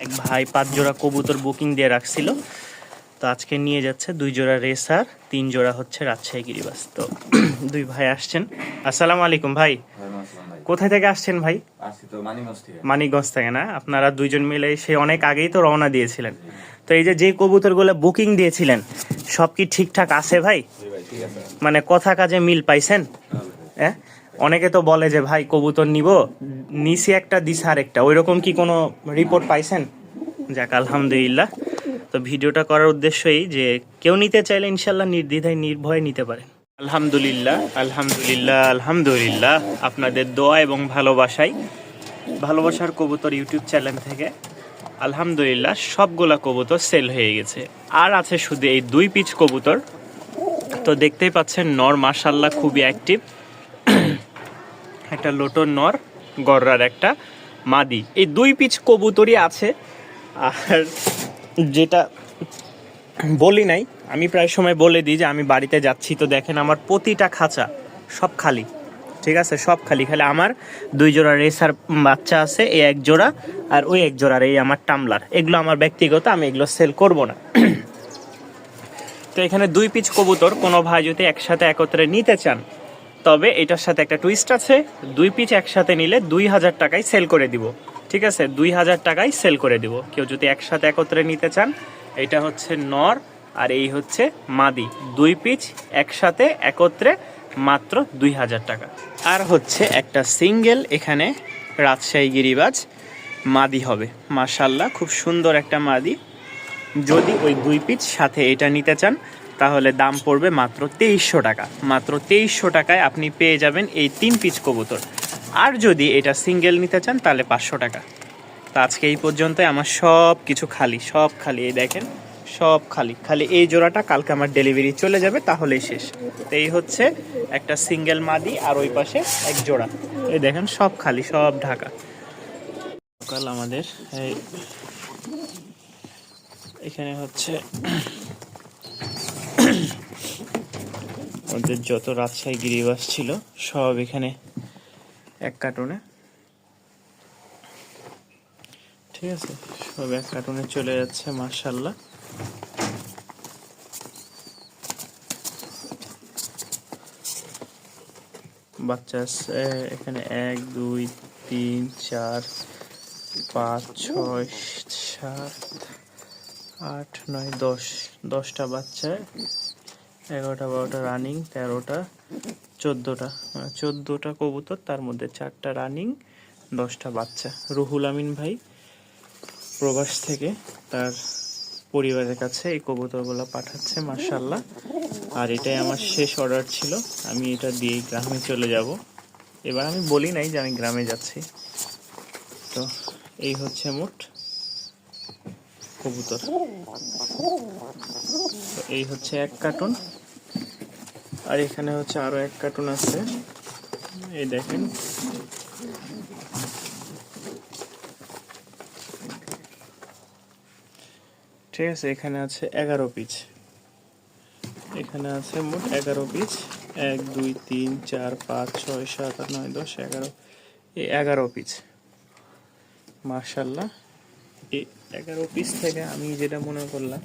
এক ভাই পাঁচ জোড়া কবুতর বুকিং দিয়ে রাখছিল। তো আজকে নিয়ে যাচ্ছে দুই জোড়া রেসার তিন জোড়া হচ্ছে রাজশাহী গিরিবাস। তো দুই ভাই আসছেন। আসসালামু আলাইকুম ভাই। কোথায় থেকে আসছেন ভাই? মানিকগঞ্জ থেকে। না? আপনারা দুইজন মিলে সে অনেক আগেই তো রওনা দিয়েছিলেন। তো এই যে যে কবুতরগুলো বুকিং দিয়েছিলেন সব কি ঠিকঠাক আছে ভাই। মানে কথা কাজে মিল পাইছেন? হ্যাঁ? অনেকে তো বলে যে, ভাই, কবুতর নিব। নিচে একটা, দিছে আরেকটা। ওই রকম কি কোনো রিপোর্ট পাইছেন? যাক, আলহামদুলিল্লাহ। তো ভিডিওটা করার উদ্দেশ্যই যে, কেউ নিতে চাইলে ইনশাল্লাহ নির্দ্বিধায়, নির্ভয়ে নিতে পারেন। আলহামদুলিল্লাহ আলহামদুলিল্লাহ আলহামদুলিল্লাহ। আপনাদের দোয়া এবং ভালোবাসাই ভালোবাসার কবুতর ইউটিউব চ্যানেল থেকে। আলহামদুলিল্লাহ, সবগুলা কবুতর সেল হয়ে গেছে। আর আছে শুধু এই দুই পিচ কবুতর। তো দেখতেই পাচ্ছেন, নর মার্শাল্লাহ খুবই অ্যাক্টিভ একটা লোটর নর, গররার একটা মাদি। এই দুই পিচ কবুতরই আছে। আর যেটা বলি নাই, আমি প্রায় সময় বলে দিই যে আমি বাড়িতে যাচ্ছি, তো দেখেন আমার প্রতিটা খাঁচা সব খালি। ঠিক আছে? সব খালি। খালি আমার দুই জোড়া রেসার বাচ্চা আছে, এই এক জোড়া আর ওই এক জোড়ার এই আমার টামলার। এগুলো আমার ব্যক্তিগত, আমি এগুলো সেল করব না। তো এখানে দুই পিচ কবুতর, কোনো ভাই যদি একসাথে একত্রে নিতে চান তবে এটার সাথে একটা টুইস্ট আছে। দুই পিচ একসাথে নিলে দুই হাজার টাকায় সেল করে দিব। ঠিক আছে? দুই হাজার টাকায় সেল করে দিব। কেউ যদি একসাথে একত্রে নিতে চান, এটা হচ্ছে নর আর এই হচ্ছে মাদি। দুই পিচ একসাথে একত্রে মাত্র দুই হাজার টাকা। আর হচ্ছে একটা সিঙ্গেল এখানে রাজশাহী গিরিবাজ মাদি হবে। মাশাল্লাহ খুব সুন্দর একটা মাদি। যদি ওই দুই পিচ সাথে এটা নিতে চান তাহলে দাম পড়বে মাত্র তেইশশো টাকা। মাত্র তেইশশো টাকায় আপনি পেয়ে যাবেন এই তিন পিচ কবুতর। আর যদি এটা সিঙ্গেল নিতে চান, তাহলে পাঁচশো টাকা। তো আজকে এই পর্যন্তই। আমার সব কিছু খালি, সব খালি। এই দেখেন, সব খালি। খালি এই জোড়াটা কালকে আমার ডেলিভারি চলে যাবে, তাহলেই শেষ। তো এই হচ্ছে একটা সিঙ্গেল মাদি, আর ওই পাশে এক জোড়া। এই দেখেন, সব খালি, সব ঢাকা। সকাল আমাদের এখানে হচ্ছে ওদের যত রাজশাহী গিরিবাস ছিল, সব এখানে এক কার্টুনে। ঠিক আছে? সব এক কার্টুনে চলে যাচ্ছে মার্শাল্লাহ বাচ্চা এখানে এক, দুই, তিন, চার, পাঁচ, ছয়, সাত, আট, নয়, দশ, দশটা বাচ্চা। এগারোটা বারোটা রানিং তেরোটা, চোদ্দোটা চোদ্দোটা কবুতর, তার মধ্যে চারটা রানিং দশটা বাচ্চা। রুহুল আমিন ভাই প্রবাস থেকে তার পরিবারের কাছে এই কবুতরগুলো পাঠাচ্ছে মার্শাল্লাহ আর এটাই আমার শেষ অর্ডার ছিল। আমি এটা দিয়ে গ্রামে চলে যাব। এবার আমি বলি নাই যে আমি গ্রামে যাচ্ছি। তো এই হচ্ছে মোট কবুতর। এই হচ্ছে এক কার্টুন আর এখানে হচ্ছে আরও এক কার্টুন আছে। এই দেখেন। ঠিক আছে, এখানে আছে এগারো পিস এখানে আছে মোট এগারো পিস এক, দুই, তিন, চার, পাঁচ, ছয়, সাত, আট, নয়, দশ, এগারো। এই এগারো পিস মার্শাল্লাহ এই এগারো পিস থেকে আমি যেটা মনে করলাম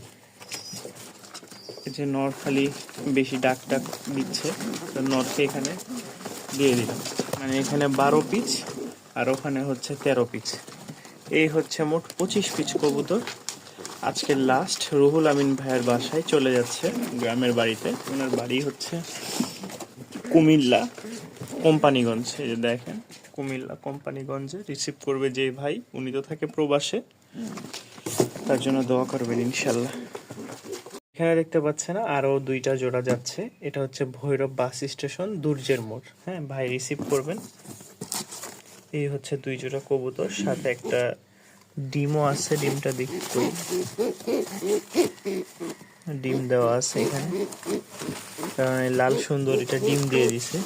যে নর খালি বেশি ডাক ডাক দিচ্ছে। তো নরকে এখানে দিয়ে দিলাম। মানে এখানে বারো পিচ আর ওখানে হচ্ছে তেরো পিচ। এই হচ্ছে মোট পঁচিশ পিস কবুতর। আজকে লাস্ট রুহুল আমিন ভাইয়ের বাসায় চলে যাচ্ছে গ্রামের বাড়িতে। ওনার বাড়ি হচ্ছে কুমিল্লা কোম্পানিগঞ্জ। এই যে দেখেন, কুমিল্লা কোম্পানিগঞ্জে রিসিভ করবে যে ভাই। উনি তো থাকে প্রবাসে। তার জন্য দোয়া করবেন ইনশাল্লাহ। এখানে দেখতে পাচ্ছেন আরও দুইটা জোড়া যাচ্ছে। এটা হচ্ছে ভৈরব বাস স্টেশন দুর্জের মোড়। হ্যাঁ ভাই রিসিভ করবেন। এই হচ্ছে দুই জোড়া কবুতর, সাথে একটা ডিমও আছে, ডিমটা দেখি ডিম দেওয়া আছে এখানে। কারণ এই লাল সুন্দর এটা ডিম দিয়ে দিছে।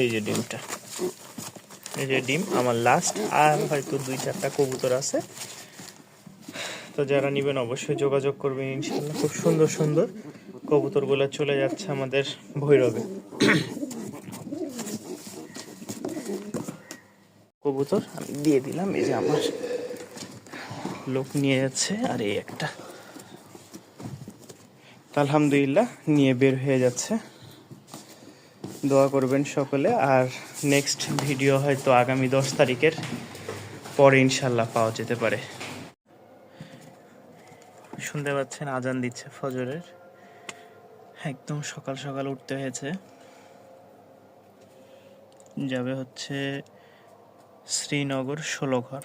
এই যে ডিমটা। এই যে ডিম, আমার লাস্ট আর হয়তো দুই চারটা কবুতর আছে। তো যারা নেবেন অবশ্যই যোগাযোগ করবেন ইনশাল্লাহ খুব সুন্দর সুন্দর কবুতরগুলো চলে যাচ্ছে আমাদের ভৈরবে। কবুতর, আমি দিয়ে দিলাম, এই যে আমার লোক নিয়ে যাচ্ছে, আর এই একটা। আলহামদুলিল্লাহ, নিয়ে বের হয়ে যাচ্ছে। দোয়া করবেন সকলে, আর নেক্সট ভিডিও হয়তো আগামী দশ তারিখের পরে ইনশাল্লাহ পাওয়া যেতে পারে। শুনতে পাচ্ছেন, আজান দিচ্ছে ফজরের। একদম সকাল সকাল উঠতে হয়েছে। যাবে হচ্ছে শ্রীনগর ষোলো ঘর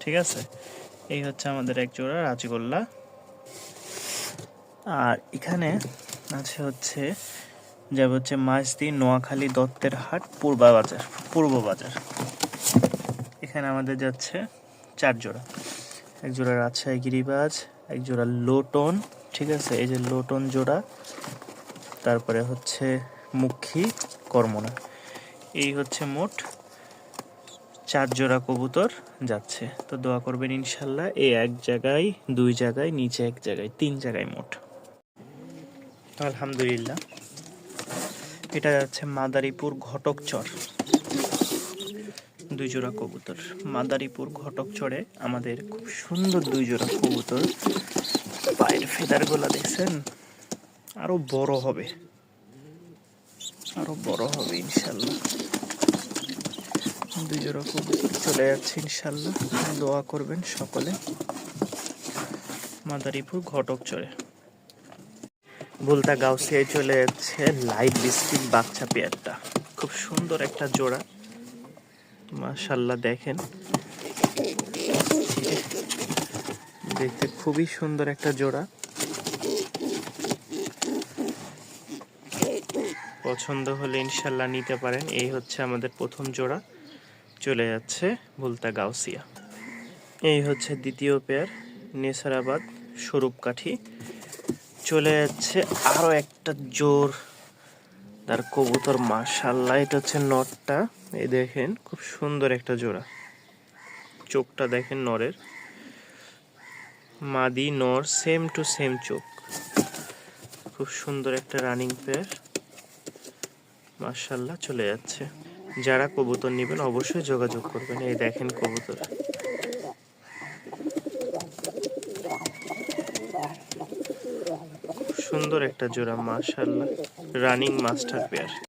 ঠিক আছে? এই হচ্ছে আমাদের এক জোড়া রাজগোল্লা। আর এখানে আছে হচ্ছে, যাবে হচ্ছে মাছদি নোয়াখালী দত্তের হাট পূর্বা বাজার পূর্ব বাজার এখানে আমাদের যাচ্ছে চার জোড়া। এক জোড়া রাজশাহী গিরিবাজ এক জোড়া লোটন, ঠিক আছে? এই যে লোটন জোড়া, তারপরে হচ্ছে মুখী কর্মনা। এই হচ্ছে মোট চার জোড়া কবুতর যাচ্ছে। তো দোয়া করবেন ইনশাল্লাহ এই এক জায়গায়, দুই জায়গায়, নিচে এক জায়গায়, তিন জায়গায় মোট। আলহামদুলিল্লাহ, এটা যাচ্ছে মাদারীপুর ঘটকচর। দুই জোড়া কবুতর। মাদারীপুর ঘটকচরে আমাদের খুব সুন্দর দুই জোড়া কবুতর। পায়ের ফেদারগুলা দেখছেন? আরও বড় হবে। আরও বড় হবে ইনশাল্লাহ। দুই জোড়া কবুতর চলে যাচ্ছে ইনশাল্লাহ। দোয়া করবেন সকলে। মাদারীপুর ঘটক চড়ে। ভুলতা গাউসিয়ায় চলে যাচ্ছে লাইট বিস্কিট বাচ্চা পেয়ারটা। খুব সুন্দর একটা জোড়া। মাশাল্লাহ দেখেন। দেখতে খুবই সুন্দর একটা জোড়া। পছন্দ হলে ইনশাল্লাহ নিতে পারেন। এই হচ্ছে আমাদের প্রথম জোড়া। চলে যাচ্ছে ভুলতা গাউসিয়া। এই হচ্ছে দ্বিতীয় পেয়ার নেসারাবাদ, স্বরূপকাঠি। চলে যাচ্ছে আরও একটা জোর তার কবুতর মাশাল্লাহ এটা হচ্ছে নটটা। এই দেখেন, খুব সুন্দর একটা জোড়া। চোখটা দেখেন নরের। মাদি, নর সেম টু সেম চোখ। খুব সুন্দর একটা রানিং পেয়ার মার্শাল্লাহ চলে যাচ্ছে। যারা কবুতর নেবেন, অবশ্যই যোগাযোগ করবেন। এই দেখেন কবুতর। সুন্দর একটা জোড়া মাশাল্লাহ রানিং মাস্টার পেয়ার